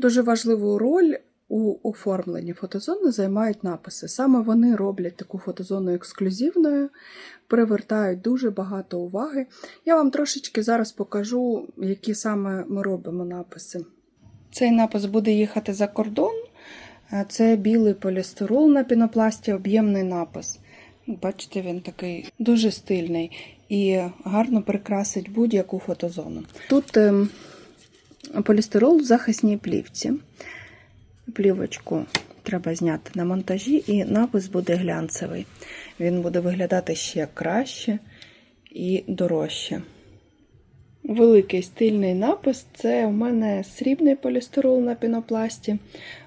Дуже важливу роль у оформленні фотозони займають написи. Саме вони роблять таку фотозону ексклюзивною, привертають дуже багато уваги. Я вам трошечки зараз покажу, які саме ми робимо написи. Цей напис буде їхати за кордон. Е, Це білий полістирол на пінопласті, об'ємний напис. Бачите, він такий дуже стильний і гарно прикрасить будь-яку фотозону. Тут ем, полістирол в захисній плівці. Плівочку треба зняти на монтажі, і напис буде глянцевий. Він буде виглядати ще краще і дорожче. Великий стильний напис це у мене срібний полістирол на пінопласті,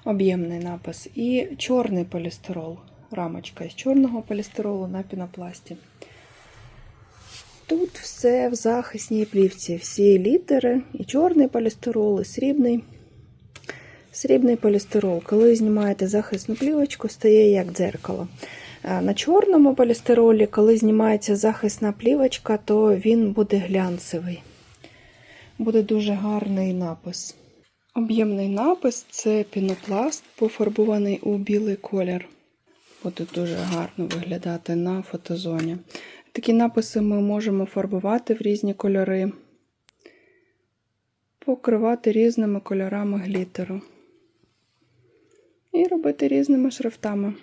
об'ємний напис, і чорний полістирол, рамочка з чорного полістиролу на пінопласті. Тут все в захисній плівці, всі літери, і чорний полістирол, і срібний. Срібний полістирол, коли знімаєте захисну плівочку, стає як дзеркало. На чорному полістиролі, коли знімається захисна плівочка, то він буде глянцевий. Буде дуже гарний напис. Об'ємний напис це пінопласт, пофарбований у білий колір. Буде дуже гарно виглядати на фотозоні. Такі написи ми можемо фарбувати в різні кольори, покривати різними кольорами глітеру і робити різними шрифтами.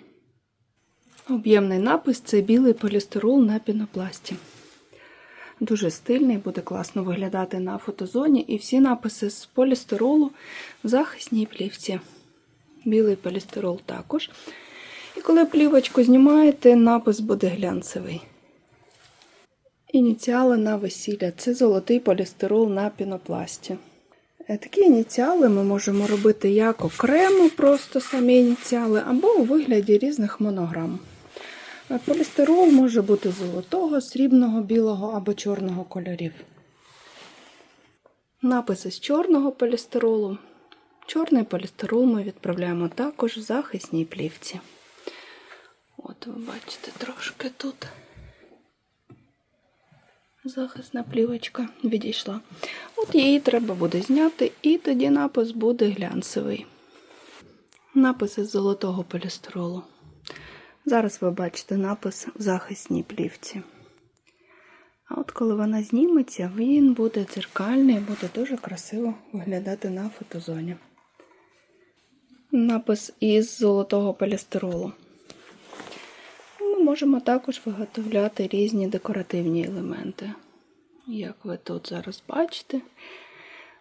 Об'ємний напис це білий полістирол на пінопласті. Дуже стильний, буде класно виглядати на фотозоні. І всі написи з полістиролу в захисній плівці. Білий полістирол також. І коли плівочку знімаєте, напис буде глянцевий. Ініціали на весілля це золотий полістирол на пінопласті. Е, Такі ініціали ми можемо робити як окремо, просто самі ініціали, або у вигляді різних монограм. Е, Полістирол може бути золотого, срібного, білого або чорного кольорів. Написи з чорного полістиролу. Чорний полістирол ми відправляємо також в захисній плівці. От ви бачите трошки тут. Захисна плівочка відійшла. От її треба буде зняти, і тоді напис буде глянцевий. Написи з золотого полістиролу. Зараз ви бачите напис в захисній плівці. А от коли вона зніметься, він буде дзеркальний, буде дуже красиво виглядати на фотозоні. Напис із золотого полістиролу. Можемо також виготовляти різні декоративні елементи. Як ви тут зараз бачите,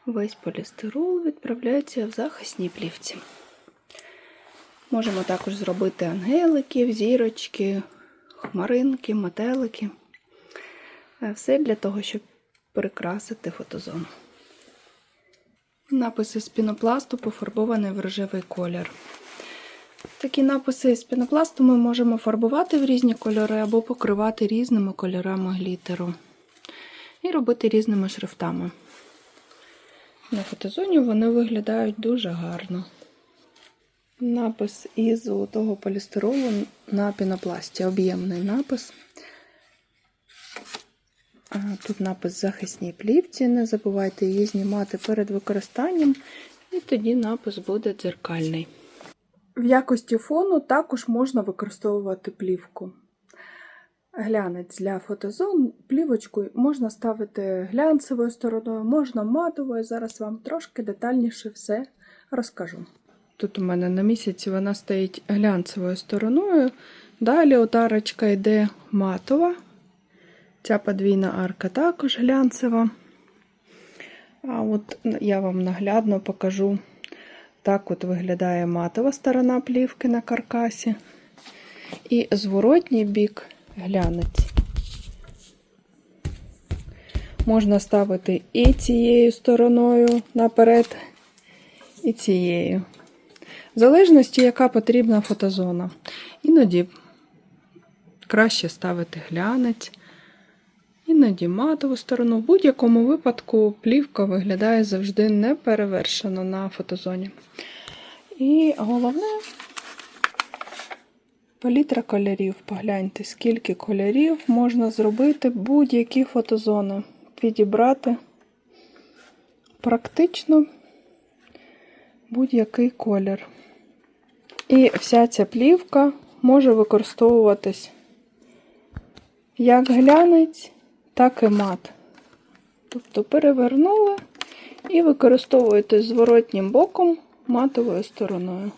весь полістирол відправляється в захисній плівці. Можемо також зробити ангеликів, зірочки, хмаринки, метелики. Е, Все для того, щоб прикрасити фотозону. Написи з пінопласту пофарбований в рожевий колір. Такі написи з пінопласту ми можемо фарбувати в різні кольори або покривати різними кольорами глітеру. І робити різними шрифтами. На фотозоні вони виглядають дуже гарно. Напис із золотого полістиролу на пінопласті. Об'ємний напис. Тут напис захисній плівці. Не забувайте її знімати перед використанням, і тоді напис буде дзеркальний. В якості фону також можна використовувати плівку. Глянець для фотозон, плівочку можна ставити глянцевою стороною, можна матовою. Зараз вам трошки детальніше все розкажу. Тут у мене на місяці вона стоїть глянцевою стороною. Далі отарочка йде матова. Ця подвійна арка також глянцева. А от я вам наглядно покажу. Так от виглядає матова сторона плівки на каркасі. І зворотній бік глянець. Можна ставити і цією стороною наперед, і цією. В залежності, яка потрібна фотозона. Іноді краще ставити глянець, іноді матову сторону. В будь-якому випадку плівка виглядає завжди неперевершено на фотозоні. І головне палітра кольорів. Погляньте, скільки кольорів можна зробити будь-які фотозони. Підібрати практично будь-який колір. І вся ця плівка може використовуватись як глянець, так і мат. Тобто перевернули і використовуєте зворотнім боком матовою стороною.